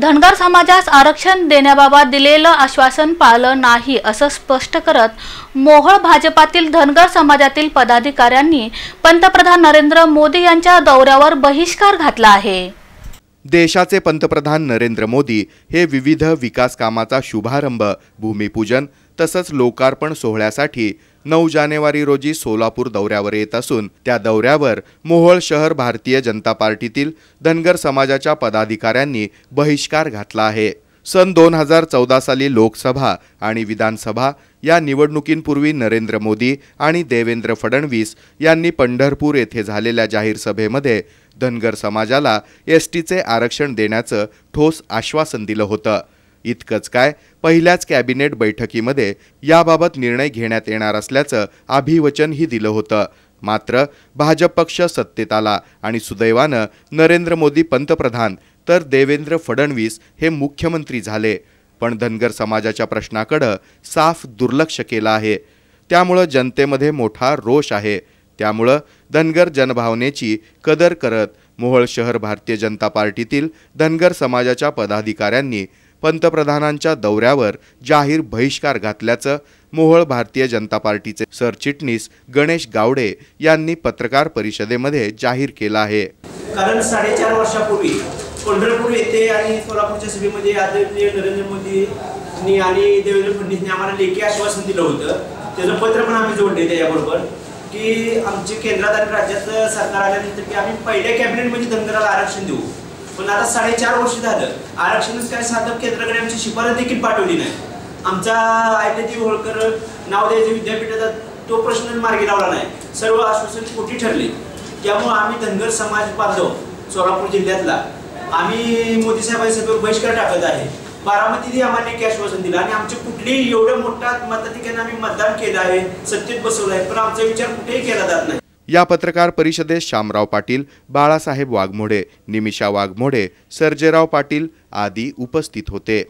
धनगर समाजास आरक्षण देण्याबाबत दिलेलं आश्वासन पाळलं नाही असं स्पष्ट करत मोहोळ भाजपातील धनगर समाजातील पदाधिकाऱ्यांनी पंतप्रधान नरेंद्र मोदी यांच्या दौऱ्यावर बहिष्कार घातला आहे. देशाचे पंतप्रधान नरेंद्र मोदी हे विविध विकास कामाचा शुभारंभ भूमिपूजन तसंच लोकार्पण सोहळ्यासाठी नऊ जानेवारी रोजी सोलापूर दौऱ्यावर येत असून त्या दौऱ्यावर मोहोळ शहर भारतीय जनता पार्टीतील धनगर समाजाच्या पदाधिकाऱ्यांनी बहिष्कार घातला आहे. सन दोन हजार चौदा साली लोकसभा आणि विधानसभा या निवडणुकींपूर्वी नरेंद्र मोदी आणि देवेंद्र फडणवीस यांनी पंढरपूर येथे झालेल्या जाहीर सभेमध्ये धनगर समाजाला एस टीचे आरक्षण देण्याचं ठोस आश्वासन दिलं होतं. इतकंच काय पहिल्याच कॅबिनेट बैठकीमध्ये याबाबत निर्णय घेण्यात येणार असल्याचं अभिवचनही दिलं होतं. मात्र भाजप पक्ष सत्तेत आला आणि सुदैवानं नरेंद्र मोदी पंतप्रधान तर देवेंद्र फडणवीस हे मुख्यमंत्री झाले. पण धनगर समाजाच्या प्रश्नाकडं साफ दुर्लक्ष केलं आहे. त्यामुळं जनतेमध्ये मोठा रोष आहे. त्यामुळं धनगर जनभावनेची कदर करत मोहोळ शहर भारतीय जनता पार्टीतील धनगर समाजाच्या पदाधिकाऱ्यांनी पंतप्रधानांच्या दौऱ्यावर जाहीर बहिष्कार घातल्याचं मोहोळ भारतीय जनता पार्टीचे सरचिटणीस गणेश गावडे यांनी पत्रकार परिषदेमध्ये जाहीर केलं आहे. कारण साडेचार वर्षापूर्वी पंढरपूर येथे आणि सोलापूरच्या सभेमध्ये आदरणीय नरेंद्र मोदींनी आणि देवेंद्र फडणवीसने आम्हाला लेखी आश्वासन दिलं होतं. त्याचं पत्र पण आम्ही जोडले त्याच्याबरोबर की आमचे केंद्रात आणि राज्यात सरकार आल्यानंतर की आम्ही पहिल्या कॅबिनेटमध्ये धनगराला आरक्षण देऊ. पण आता साडेचार वर्ष झालं. आरक्षणच काय साधक केंद्राकडे आमची शिफारस देखील पाठवली नाही. आमचा आयल्यादेवी होळकर नाव द्यायचे विद्यापीठाचा तो प्रश्न मार्गी लावला नाही. सर्व आश्वासन खोटी ठरली. त्यामुळे आम्ही धनगर समाज बांधव सोलापूर जिल्ह्यातला. आम्ही मोदी साहेबांसमोर बहिष्कार टाकत आहे. बारामतीतही आम्हाला एक आश्वासन दिलं आणि आमचे कुठलेही एवढं मोठ्या मताधिकाऱ्यांना आम्ही मतदान केलं आहे सत्तेत बसवलं आहे. पण आमचा विचार कुठेही केला जात नाही. या पत्रकार परिषदेत शामराव पाटील बाळासाहेब वाघमोडे निमिषा वाघमोडे सर्जेराव पाटील आदी उपस्थित होते.